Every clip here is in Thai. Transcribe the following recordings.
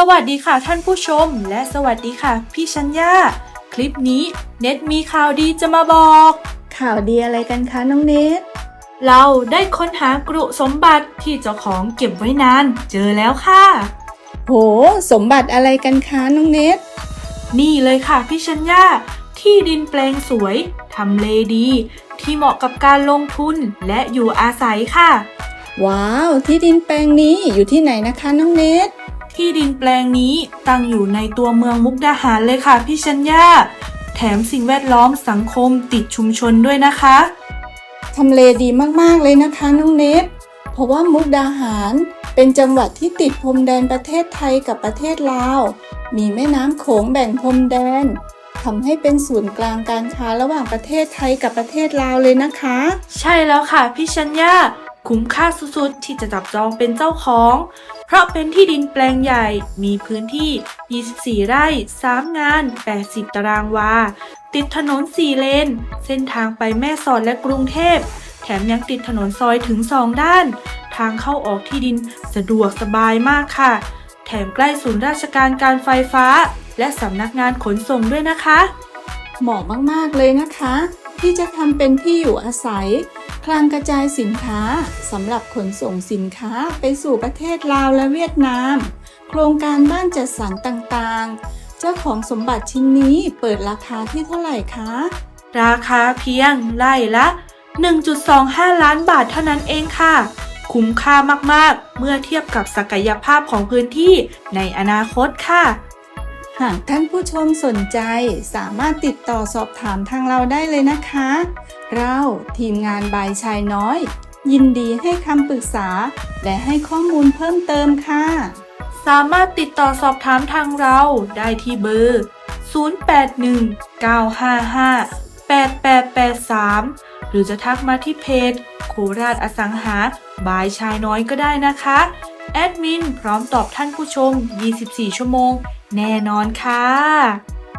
สวัสดีค่ะท่านผู้ชม และสวัสดีค่ะ พี่ชัญญาคลิปนี้เน็ตมีข่าวดีจะมาบอก ข่าวดีอะไรกันคะน้องเนทเราได้ค้นหากรุสมบัติที่เจ้าของเก็บไว้นาน เจอแล้วค่ะ โห สมบัติอะไรกันคะน้องเนทนี่เลยค่ะพี่ชัญญาที่ดินแปลงสวยทำเลดี ที่เหมาะกับการลงทุนและอยู่อาศัยค่ะ ว้าว ที่ดินแปลงนี้อยู่ที่ไหนนะคะน้องเนท ที่ดินแปลงนี้ตั้งอยู่ในตัวเมืองมุกดาหารเลยค่ะพี่ชัญญา แถมสิ่งแวดล้อมสังคมติดชุมชนด้วยนะคะ ทำเลดีมากๆเลยนะคะน้องเนทเพราะว่ามุกดาหารเป็นจังหวัดที่ติดพรมแดนประเทศไทยกับประเทศลาว มีแม่น้ำโขงแบ่งพรมแดนทำให้เป็นศูนย์กลางการค้าระหว่างประเทศไทยกับประเทศลาวเลยนะคะ ใช่แล้วค่ะพี่ชัญญา คุ้มค่าสุดๆ ที่จะจับจองเป็นเจ้าของ เพราะเป็นที่ดินแปลงใหญ่มีพื้นที่ 24 ไร่ 3 งาน 80 ตารางวา ติดถนน 4 เลน เส้นทางไปแม่สอดและกรุงเทพ แถมยังติดถนนซอยถึง 2 ด้าน ทางเข้าออกที่ดินสะดวกสบายมากค่ะ แถมใกล้ศูนย์ราชการการไฟฟ้า และสำนักงานขนส่งด้วยนะคะ เหมาะมากๆเลยนะคะ ที่จะทำเป็นที่อยู่อาศัย คลังกระจายสินค้าสำหรับขนส่งสินค้าไปสู่ประเทศลาวและเวียดนาม โครงการบ้านจัดสรรต่างๆ เจ้าของสมบัติชิ้นนี้เปิดราคาที่เท่าไหร่คะ ราคาเพียงไร่ละ 1.25 ล้านบาทเท่านั้นเองค่ะ คุ้มค่ามากๆ เมื่อเทียบกับศักยภาพของพื้นที่ในอนาคตค่ะ หากท่านผู้ชมสนใจสามารถติดต่อสอบถามทางเราได้เลยนะคะ เราทีมงานบายชายน้อย ยินดีให้คำปรึกษา และให้ข้อมูลเพิ่มเติมค่ะ สามารถติดต่อสอบถามทางเราได้ที่เบอร์ 0819558883 หรือจะทักมาที่เพจ โคราชอสังหาบายชายน้อยก็ได้นะคะ แอดมินพร้อมตอบท่านผู้ชม 24 ชั่วโมง แน่นอนค่ะ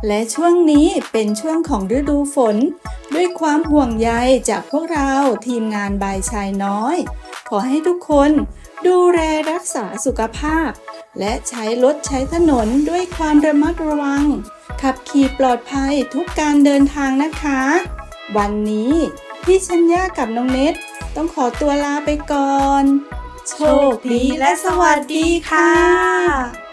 และช่วงนี้เป็นช่วงของฤดูฝน ด้วยความห่วงใยจากพวกเราทีมงานบายชายน้อย ขอให้ทุกคนดูแลรักษาสุขภาพ และใช้รถใช้ถนนด้วยความระมัดระวัง ขับขี่ปลอดภัยทุกการเดินทางนะคะ วันนี้พี่ชัญญากับน้องเน็ตต้องขอตัวลาไปก่อน โชคดีและสวัสดีค่ะ